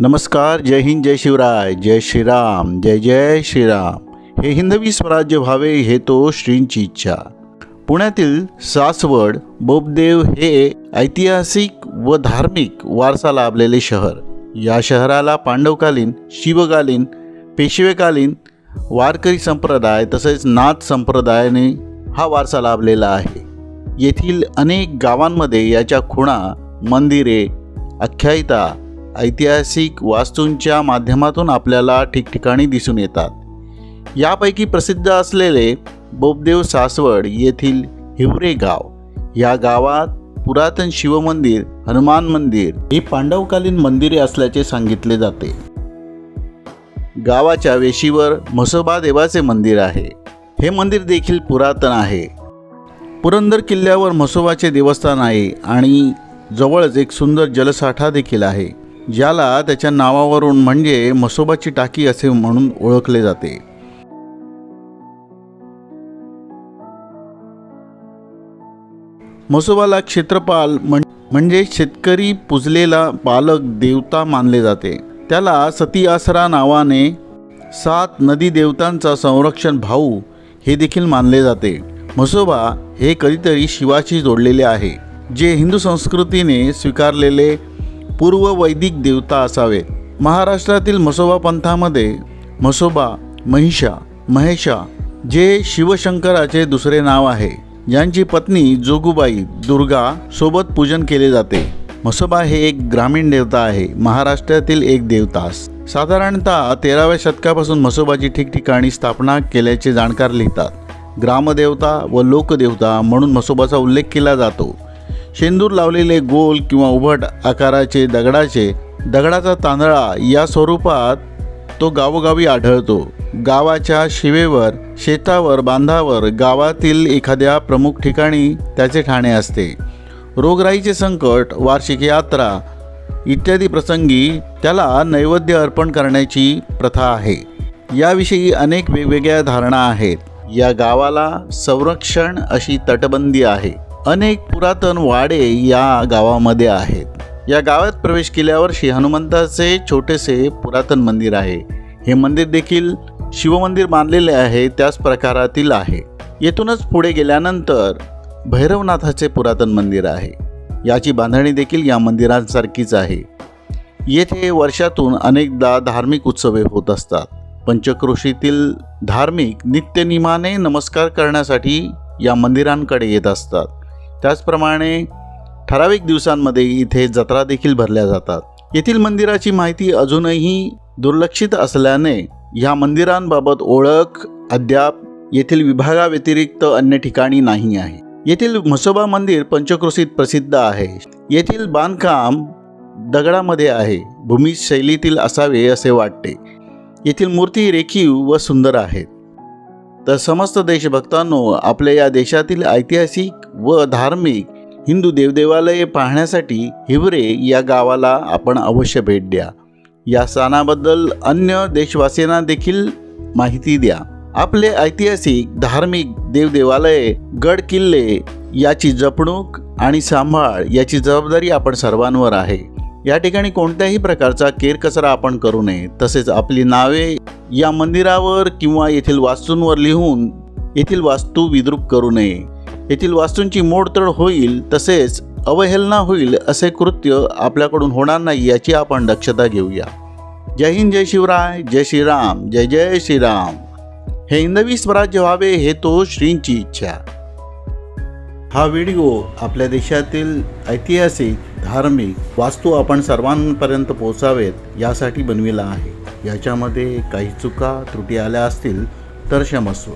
नमस्कार जय हिंद जय शिवराय जय श्रीराम जय जय श्रीराम. हे हिंदवी स्वराज्य व्हावे हे तो श्रींची इच्छा. पुण्यातील सासवड बोबदेव हे ऐतिहासिक व धार्मिक वारसा लाभलेले शहर. या शहराला पांडवकालीन शिवकालीन पेशवेकालीन वारकरी संप्रदाय तसेच नाथ संप्रदायाने हा वारसा लाभलेला आहे. येथील अनेक गावांमध्ये याच्या खुणा मंदिरे आख्यायिता ऐतिहासिक वास्तूंच्या माध्यमातून आपल्याला ठिकठिकाणी दिसून येतात. यापैकी प्रसिद्ध असलेले बोबदेव सासवड येथील हिवरे गाव. या गावात पुरातन शिवमंदिर हनुमान मंदिर ही पांडवकालीन मंदिरे असल्याचे सांगितले जाते. गावाच्या वेशीवर म्हसोबा देवाचे मंदिर आहे. हे मंदिर देखील पुरातन आहे. पुरंदर किल्ल्यावर म्हसोबाचे देवस्थान आहे आणि जवळच एक सुंदर जलसाठा देखील आहे. ज्याला त्याच्या नावावरून म्हणजे म्हसोबाची टाकी असे म्हणून ओळखले जाते. म्हसोबाला क्षेत्रपाल म्हणजे शेतकरी पुजलेला पालक देवता मानले जाते. त्याला सती आसरा नावाने सात नदी देवतांचा संरक्षण भाऊ हे देखील मानले जाते. म्हसोबा हे कधीतरी शिवाशी जोडलेले आहे जे हिंदू संस्कृतीने स्वीकारलेले पूर्व वैदिक देवता असावेत महाराष्ट्रातील म्हसोबा पंथामध्ये म्हसोबा महिषा महेशा जे शिवशंकराचे दुसरे नाव आहे. ज्यांची पत्नी जोगुबाई दुर्गा सोबत पूजन केले जाते. म्हसोबा हे एक ग्रामीण देवता आहे. महाराष्ट्रातील एक देवतास साधारणतः तेराव्या शतकापासून म्हसोबाची ठिकठिकाणी स्थापना केल्याचे जाणकार लिहितात. ग्रामदेवता व लोकदेवता म्हणून म्हसोबाचा उल्लेख केला जातो. शेंदूर लावलेले गोल किंवा उभट आकाराचे दगडाचे दगडाचा तांदळा या स्वरूपात तो गावोगावी आढळतो. गावाच्या शिवेवर शेतावर बांधावर गावातील एखाद्या प्रमुख ठिकाणी त्याचे ठाणे असते. रोगराईचे संकट वार्षिक यात्रा इत्यादी प्रसंगी त्याला नैवेद्य अर्पण करण्याची प्रथा आहे. याविषयी अनेक वेगवेगळ्या धारणा आहेत. या गावाला संरक्षण अशी तटबंदी आहे. अनेक पुरातन वाडे या गावामध्ये आहेत. या गावात प्रवेश केल्यावर श्री हनुमंताचे छोटेसे पुरातन मंदिर आहे. हे मंदिर देखील शिवमंदिर बांधलेले आहे त्याच प्रकारातील आहे. येथूनच पुढे गेल्यानंतर भैरवनाथाचे पुरातन मंदिर आहे. याची बांधणी देखील या मंदिरांसारखीच आहे. येथे वर्षातून अनेकदा धार्मिक उत्सवे होत असतात. पंचक्रोशीतील धार्मिक नित्यनिमाने नमस्कार करण्यासाठी या मंदिरांकडे येत असतात. त्याचप्रमाणे ठराविक दिवसांमध्ये इथे जत्रा देखील भरल्या जातात. येथील मंदिराची माहिती अजूनही दुर्लक्षित असल्याने ह्या मंदिरांबाबत ओळख अद्याप येथील विभागाव्यतिरिक्त अन्य ठिकाणी नाही आहे. येथील म्हसोबा मंदिर पंचक्रोशीत प्रसिद्ध आहे. येथील बांधकाम दगडामध्ये आहे. भूमी शैलीतील असावे असे वाटते. येथील मूर्ती रेखीव व सुंदर आहेत. तर समस्त देशभक्तांनो आपल्या या देशातील ऐतिहासिक व धार्मिक हिंदू देवदेवालये पाहण्यासाठी हिवरे या गावाला आपण अवश्य भेट द्या. या स्थानाबद्दल अन्य देशवासियांना देखील माहिती द्या. आपले ऐतिहासिक धार्मिक देवदेवालये गड किल्ले याची जपणूक आणि सांभाळ याची जबाबदारी आपण सर्वांवर आहे. या ठिकाणी कोणत्याही प्रकारचा केरकचरा आपण करू नये. तसेच आपली नावे या मंदिरावर किंवा येथील वास्तूंवर लिहून येथील वास्तू विद्रूप करू नये. येथील वास्तूंची मोडतोड होईल तसेच अवहेलना होईल असे कृत्य आपल्याकडून होणार नाही याची आपण दक्षता घेऊया. जय हिंद जय शिवराय जय श्रीराम जय जय श्रीराम. हे हिंदवी स्वराज्य व्हावे हे तो श्रींची इच्छा. हा व्हिडिओ आपल्या देशातील ऐतिहासिक धार्मिक वास्तू आपण सर्वांपर्यंत पोहोचावेत यासाठी बनविला आहे. याच्यामध्ये काही चुका त्रुटी आल्या असतील तर क्षमस्व